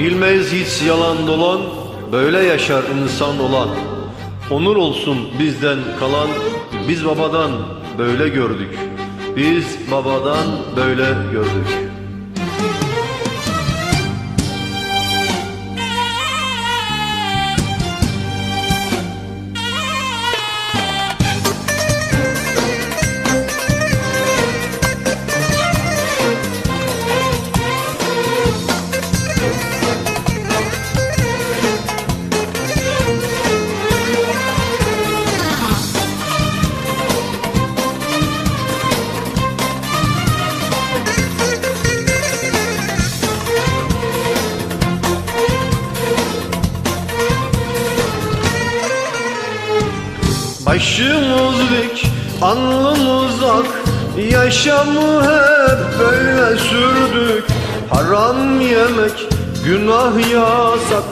Bilmez hiç yalan dolan, böyle yaşar insan olan. Onur olsun bizden kalan, biz babadan böyle gördük. Biz babadan böyle gördük. Başımız dik, alnımız ak Yaşamı hep böyle sürdük. Haram yemek, günah yasak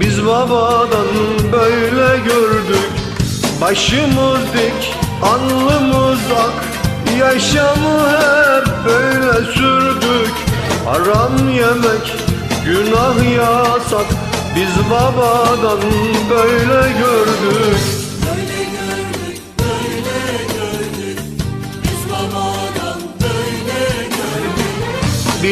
Biz babadan böyle gördük. Başımız dik, alnımız ak Yaşamı hep böyle sürdük. Haram yemek, günah yasak Biz babadan böyle gördük